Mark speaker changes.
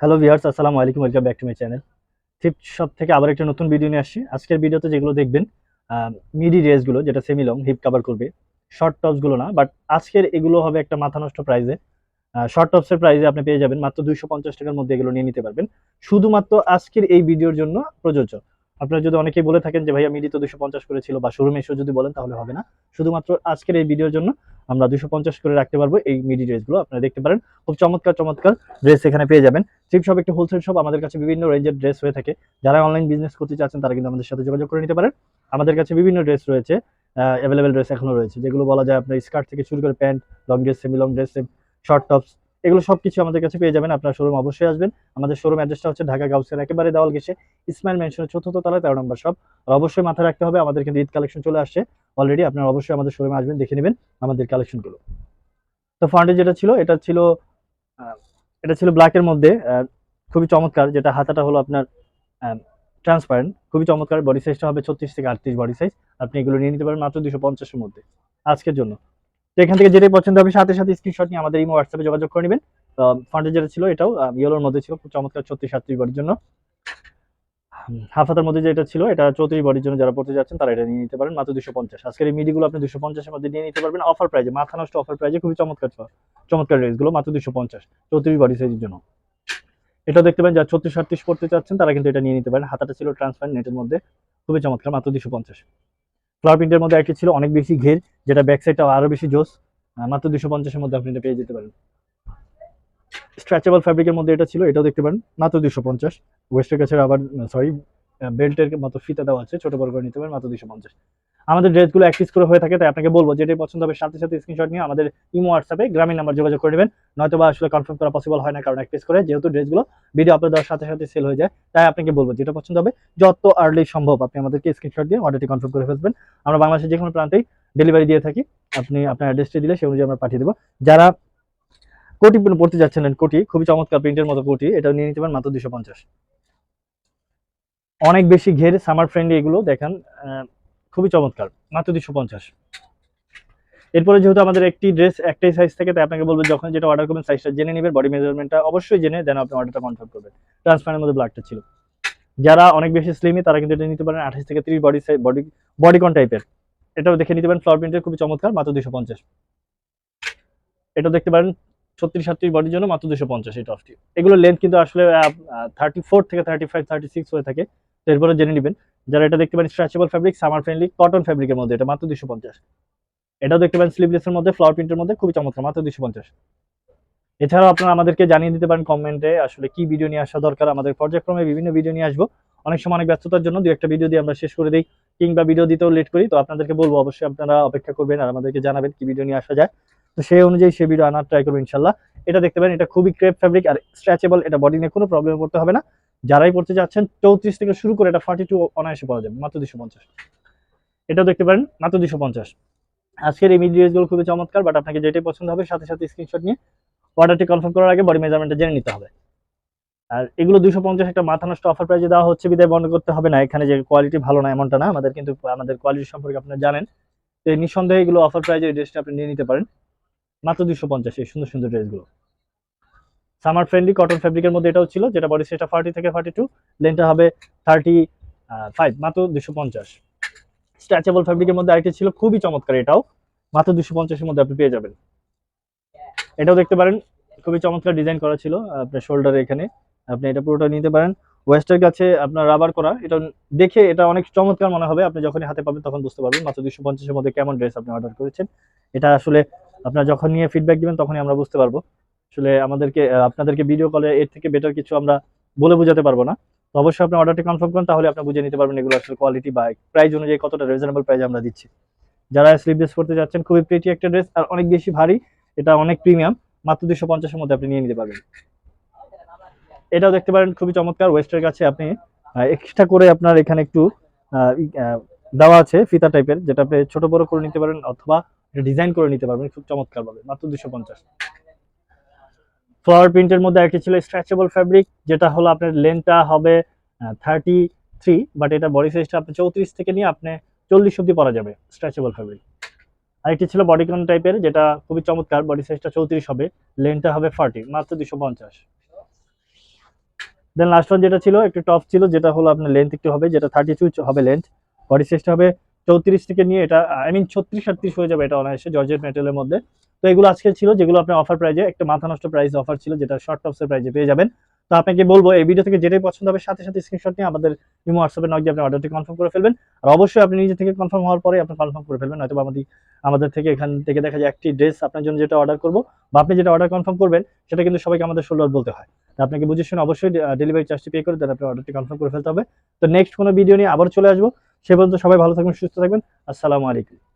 Speaker 1: Hello viewers আসসালামু আলাইকুম welcome back to my channel thrift shop থেকে আবার একটা নতুন ভিডিও নিয়ে আসছি। আজকের ভিডিওতে যেগুলো দেখবেন মিডি ড্রেসগুলো যেটা সেমি লং হিপ কাভার করবে শর্ট টপসগুলো না বাট আজকের এগুলো হবে একটা মাথা নষ্ট প্রাইজে শর্ট টপসের প্রাইজে আপনি পেয়ে যাবেন মাত্র দুইশো পঞ্চাশ টাকার মধ্যে এগুলো নিয়ে নিতে পারবেন। শুধুমাত্র আজকের এই ভিডিওর জন্য প্রযোজ্য। আপনারা যদি অনেকেই বলে থাকেন যে ভাইয়া মিডি তো দুশো পঞ্চাশ করেছিল বা শোরুমে এসে যদি বলেন তাহলে হবে না। শুধুমাত্র আজকের এই ভিডিওর জন্য আমরা দুশো পঞ্চাশ করে রাখতে পারব এই মিডি ড্রেসগুলো আপনারা দেখতে পারেন, খুব চমৎকার চমৎকার ড্রেস এখানে পেয়ে যাবেন। চিপ শপ একটি হোলসেল শপ আমাদের কাছে বিভিন্ন রেঞ্জের ড্রেস হয়ে থাকে। যারা অনলাইন বিজনেস করতে চাচ্ছেন, তারা কিন্তু আমাদের সাথে যোগাযোগ করে নিতে পারেন। আমাদের কাছে বিভিন্ন ড্রেস রয়েছে অ্যাভেলেবেল ড্রেস এখনও রয়েছে, যেগুলো বলা যায় আপনার স্কার্ট থেকে শুরু করে pant long dress semi long dress short tops এগুলো সব কিছু আমাদের কাছে পেয়ে যাবেন। আপনার শোরুম অবশ্যই আসবেন। আমাদের শোরুম অ্যাড্রেসটা হচ্ছে ঢাকা গাউসের একেবারে দেওয়াল গেছে ইসমাইল মেনশনের চতুর্থ তলায়, তেরো নম্বর শপ আর অবশ্যই মাথায় রাখতে হবে, আমাদের কিন্তু ঈদ কালেকশন চলে আসছে। অলরেডি আপনারা অবশ্যই আমাদের শোরুমে আসবেন, দেখে নেবেন আমাদের কালেকশনগুলো তো ফ্রন্টে যেটা ছিল, এটা ছিল এটা ছিল ব্ল্যাকের মধ্যে খুবই চমৎকার, যেটা হাতাটা হলো আপনার ট্রান্সপারেন্ট খুবই চমৎকার। বডি সাইজটা হবে ছত্রিশ থেকে আটত্রিশ বডি সাইজ আপনি এগুলো নিয়ে নিতে পারেন মাত্র দুশো পঞ্চাশের মধ্যে, আজকের জন্য। এখান থেকে যেটাই পছন্দ হবে, সাথে সাথে স্ক্রিনশট নিয়ে আমাদের ইমো হোয়াটসঅ্যাপে যোগাযোগ করে নেবেন। ফ্রন্টে যেটা ছিল এটাও ইয়েলোর মধ্যে ছিল, খুব চমৎকার, ছত্রিশ আটত্রিশ বডির জন্য। হাফ মধ্যে যেটা ছিল, এটা চৌত্রিশ বডির জন্য যারা পড়তে যাচ্ছেন, তারা এটা নিয়ে নিতে পারেন, মাত্র দুশো পঞ্চাশ। আজকের এই মিডিগুলো আপনি দুশো পঞ্চাশের মধ্যে নিয়ে নিতে পারবেন। অফার প্রাইজে মাথা নষ্ট অফার প্রাইজে খুবই চমৎকার চমৎকার ড্রেসগুলো মাত্র দুশো পঞ্চাশ। চৌত্রিশ বডি সাইজের জন্য। এটা দেখতে পারেন, যারা ছত্রিশ আটত্রিশ পড়তে চাচ্ছেন, তারা কিন্তু এটা নিয়ে নিতে পারেন। হাতাটা ছিল ট্রান্সপারেন্ট নেটের মধ্যে। খুবই চমৎকার, মাত্র দুশো পঞ্চাশ। ফ্লাওয়ার প্রিন্টের মধ্যে একটি ছিল, অনেক বেশি ঘের, যেটা ব্যাক সাইডটা আরও বেশি জোস। মাত্র দুশো পঞ্চাশের মধ্যে আপনি এটা পেয়ে যেতে পারেন। স্ট্রেচেবল ফ্যাব্রিকের মধ্যে এটা ছিল, এটাও দেখতে পারেন। মাত্র দুশো পঞ্চাশ। ওয়েস্টের কাছে আবার সরি বেল্টের মতো ফিতা দেওয়া আছে, ছোট বড় করে নিতে পারেন, মাত্র দুশো পঞ্চাশ। আমাদের ড্রেসগুলো এক পিস করে হয়ে থাকে, তাই আপনাকে বলব যেটাই পছন্দ হবে সাথে সাথে স্ক্রিনশট নিয়ে আমাদের ইমো হোয়াটসঅ্যাপে গ্রামীণ নাম্বার যোগাযোগ করে নেবেন। নয়তো বা আসলে কনফার্ম করা পসিবল হয় না কারণ এক পিস করে যেহেতু ড্রেসগুলো ভিডিও আপলোড দেওয়ার সাথে সাথে সেল হয়ে যায়, তাই আপনাকে বলব যেটা পছন্দ হবে যত আর্লি সম্ভব আপনি আমাদেরকে স্ক্রিনশট দিয়ে অর্ডারটি কনফার্ম করে ফেলবেন। আমরা বাংলাদেশের যে কোনো প্রান্তেই ডেলিভারি দিয়ে থাকি, আপনি আপনার অ্যাড্রেসটি দিলে সেই অনুযায়ী আমরা পাঠিয়ে দেবো। যারা কোটি পড়তে যাচ্ছিলেন কোটি, খুবই চমৎকার প্রিন্টের মতো কোটি, এটাও নিয়ে নিতে পারেন মাত্র দুশো পঞ্চাশ। অনেক বেশি ঘের সামার ফ্রেন্ডলি এগুলো, দেখেন খুবই চমৎকার। মাত্র দুশো পঞ্চাশ। এরপরে যেহেতু আমাদের একটি ড্রেস একটাই সাইজ থাকে, তাই আপনাকে বলব যখন যেটা অর্ডার করবেন সাইজটা জেনে নেবেন বডি মেজারমেন্টটা অবশ্যই জেনে দেন আপনি অর্ডারটা কনফার্ম করবেন। ট্রান্সপারেন্টের মধ্যে ব্ল্যাকটা ছিল। যারা অনেক বেশি স্লিমি তারা কিন্তু এটা নিতে পারেন আঠাশ থেকে ত্রিশ বডি বডি বডিকন টাইপের এটাও দেখে নিতে পারেন ফ্লোর প্রিন্টের খুবই চমৎকার, মাত্র দুশো পঞ্চাশ। এটাও দেখতে পারেন, ছত্রিশ, সাতত্রিশ বডির জন্য মাত্র দুশো পঞ্চাশ এই টপটি এগুলো লেন্থ কিন্তু আসলে থার্টি ফোর থেকে থার্টি ফাইভ থার্টি সিক্স হয়ে থাকে। তো এরপরে জেনে নেবেন। যারা এটা দেখতে পারেন stretchable fabric summer friendly cotton ফ্যাব্রিকের মধ্যে, এটা মাত্র দুশো পঞ্চাশ। এটাও দেখতে পারেন স্লিভলেসের মধ্যে ফ্লাওয়ার প্রিন্টের মধ্যে, খুবই চমৎকার, মাত্র দুশো পঞ্চাশ। এছাড়াও আপনারা আমাদেরকে জানিয়ে দিতে পারেন কমেন্টে আসলে কি ভিডিও নিয়ে আসা দরকার, আমাদের পর্যায়ক্রমে বিভিন্ন ভিডিও নিয়ে আসব। অনেক সময় অনেক ব্যস্ততার জন্য দু একটা ভিডিও দিয়ে আমরা শেষ করে দিই, কিংবা ভিডিও দিতেও লেট করি, তো আপনাদেরকে বলব, অবশ্যই আপনারা অপেক্ষা করবেন আর আমাদেরকে জানাবেন কি ভিডিও নিয়ে আসা যায়। তো সেই অনুযায়ী সেই ভিডিও আনার ট্রাই করব ইনশাল্লাহ। এটা দেখতে পারেন, এটা খুবই ক্রেপ ফ্যাব্রিক আর স্ট্রেচেবল এটা বডি নিয়ে কোনো প্রবলেম করতে হবে না। যারাই পড়তে যাচ্ছেন, চৌত্রিশ থেকে শুরু করে এটা ফার্টি টু অনায়াসে পাওয়া যাবে, মাত্র দুশো পঞ্চাশ। এটাও দেখতে পারেন, মাত্র দুশো পঞ্চাশ। আজকের এই মিডিয়াসগুলো খুবই চমৎকার বাট আপনাকে যেটাই পছন্দ হবে, সাথে সাথে স্ক্রিনশট নিয়ে অর্ডারটি কনফার্ম করার আগে বডি মেজারমেন্টটা জেনে নিতে হবে। আর এগুলো দুশো পঞ্চাশ একটা মাথা নষ্ট অফার প্রাইজে দেওয়া হচ্ছে, বিদায় বন্ধ করতে হবে না, এখানে যে কোয়ালিটি ভালো না, এমনটা না, আমাদের কিন্তু, আমাদের কোয়ালিটি সম্পর্কে আপনারা জানেন। তো নিঃসন্দেহে এগুলো অফার প্রাইজে ড্রেসটা আপনি নিয়ে নিতে পারেন। মাত্র দুশো পঞ্চাশ এই সুন্দর সুন্দর ড্রেসগুলো সামার ফ্রেন্ডলি কটন ফ্যাব্রিকের মধ্যে এটাও ছিল, যেটা বডি সেটা ফার্টি থেকে ফার্টি টু লেনটা হবে থার্টি ফাইভ মাত্র দুশো পঞ্চাশ। স্ট্রেচেবল ফ্যাব্রিকের মধ্যে আরেকটি ছিল, খুবই চমৎকার এটাও, মাত্র দুশো পঞ্চাশের মধ্যে আপনি পেয়ে যাবেন। এটাও দেখতে পারেন, খুবই চমৎকার ডিজাইন করা ছিল, আপনার শোল্ডারে এখানে, আপনি এটা পুরোটা নিতে পারেন। ওয়েস্টের কাছে আপনার রাবার করা, এটা দেখে এটা অনেক চমৎকার মনে হবে, আপনি যখনই হাতে পাবেন তখন বুঝতে পারবেন, মাত্র দুশো পঞ্চাশের মধ্যে কেমন ড্রেস আপনি অর্ডার করেছেন। এটা আসলে আপনার যখন নিয়ে ফিডব্যাক দিবেন, তখনই আমরা বুঝতে পারব। আসলে আমাদেরকে আপনাদেরকে ভিডিও কলে এর থেকে বেটার কিছু আমরা বলে বোঝাতে পারব না। তো অবশ্যই আপনি অর্ডারটি কনফার্ম করেন, তাহলে আপনি বুঝে নিতে পারবেন এগুলো আসলে কোয়ালিটি বা প্রাইস অনুযায়ী কতটা রিজনেবল প্রাইস আমরা দিচ্ছি। যারা স্লিপ ড্রেস করতে যাচ্ছেন, খুবই প্রিটি একটা ড্রেস আর অনেক বেশি ভারী, এটা অনেক প্রিমিয়াম মাত্র দুশো পঞ্চাশের মধ্যে আপনি নিয়ে নিতে পারবেন। এটাও দেখতে পারেন, খুবই চমৎকার ওয়েস্টের কাছে আপনি এক্সট্রা করে আপনার এখানে একটু দেওয়া আছে, ফিতা টাইপের যেটা আপনি ছোট বড় করে নিতে পারেন, অথবা ডিজাইন করে নিতে পারবেন, খুব চমৎকার ভাবে মাত্র দুশো পঞ্চাশ। ফ্লাওয়ার প্রিন্টের মধ্যে একটি ছিল স্ট্রেচেবল ফ্যাব্রিক যেটা হলো আপনার লেন্থটা হবে থার্টি থ্রি বাট এটা বডি সাইজটা আপনি চৌত্রিশ থেকে নিয়ে আপনি চল্লিশ অব্দি পরা যাবে স্ট্রেচেবল ফ্যাব্রিক আরেকটি ছিল বডিকন টাইপের যেটা খুবই চমৎকার বডি সাইজটা চৌত্রিশ হবে লেন্থটা হবে ফার্টি মাত্র দুশো পঞ্চাশ। দেন লাস্ট ওয়ান যেটা ছিল, একটু টপ ছিল, যেটা হলো আপনার লেন্থ একটু হবে, যেটা থার্টি টু হবে লেন্থ বডি সাইজটা হবে চৌত্রিশ থেকে নিয়ে এটা আই মিন ছত্রিশ আটত্রিশ হয়ে যাবে এটা অনায়াসে জর্জেট মেটেরিয়ালের মধ্যে। তো এগুলো আজকে ছিল, যেগুলো আপনার অফার প্রাইজে একটা মাথা নষ্ট প্রাইস অফার ছিল, যেটা শর্ট টপসের প্রাইজে পেয়ে যাবেন। তো আপনাকে বলব, এই ভিডিও থেকে যেটাই পছন্দ হবে, সাথে সাথে স্ক্রিনশট নিয়ে আমাদের ইমো হোয়াটসঅ্যাপে নক আপনি অর্ডারটি কনফার্ম করে ফেলবেন। আর অবশ্যই আপনি নিজে থেকে কনফার্ম হওয়ার পরে আপনি কনফার্ম করে ফেলবেন হয়তো আমাদের আমাদের থেকে এখান থেকে দেখা যায় একটি ড্রেস আপনার জন্য যেটা অর্ডার করব, বা আপনি যেটা অর্ডার কনফার্ম করবেন, সেটা কিন্তু সবাইকে আমাদের ষোলো বলতে হয়। তো আপনাকে বুঝে শুনে অবশ্যই ডেলিভারি চার্জটি পে করে দেন, আপনি অর্ডারটি কনফার্ম করে ফেলতে হবে। তো নেক্সট কোনো ভিডিও নিয়ে আবার চলে আসব। সে পর্যন্ত সবাই ভালো থাকবেন, সুস্থ থাকবেন। আসসালামু আলাইকুম।